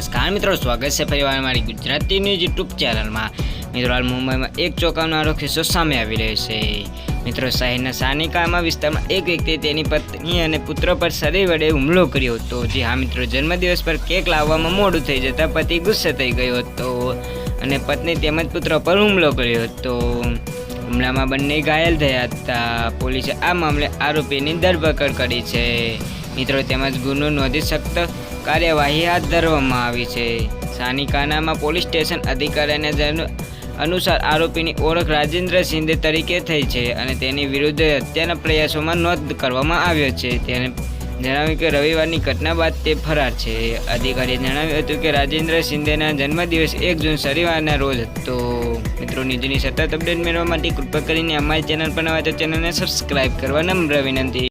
નમસ્કાર મિત્રો, સ્વાગત છે ફરીવાર મારી ગુજરાતી ન્યૂઝ યુટ્યુબ ચેનલમાં. મિત્રો, હાલ મુંબઈમાં એક ચોંકાવનારો કિસ્સો સામે આવી રહ્યો છે. મિત્રો, શહેરના સાનિકામાં વિસ્તારમાં એક વ્યક્તિએ તેની પત્ની અને પુત્ર પર શરીર વડે હુમલો કર્યો હતો, જે હા મિત્રો, જન્મદિવસ પર કેક લાવવામાં મોડું થઈ જતાં પતિ ગુસ્સે થઈ ગયો હતો અને પત્ની તેમજ પુત્ર પર હુમલો કર્યો હતો. હુમલામાં બંને ઘાયલ થયા હતા. પોલીસે આ મામલે આરોપીની ધરપકડ કરી છે. મિત્રો, તેમજ ગુનો નોંધી સખ્ત કાર્યવાહી હાથ ધરવામાં આવી છે. સાનિકાનામાં પોલીસ સ્ટેશન અધિકારીને અનુસાર આરોપીની ઓળખ રાજેન્દ્ર શિંદે તરીકે થઈ છે અને તેની વિરુદ્ધ હત્યાના પ્રયાસોમાં નોંધ કરવામાં આવ્યો છે. તેને જણાવ્યું કે રવિવારની ઘટના બાદ તે ફરાર છે. અધિકારીએ જણાવ્યું હતું કે રાજેન્દ્ર શિંદેના જન્મદિવસ એક જૂન શનિવારના રોજ હતો. મિત્રો, નિધિની સતત અપડેટ મેળવવા માટે કૃપા કરીને અમારી ચેનલ પર નવા તો ચેનલને સબસ્ક્રાઇબ કરવા નમ્ર વિનંતી.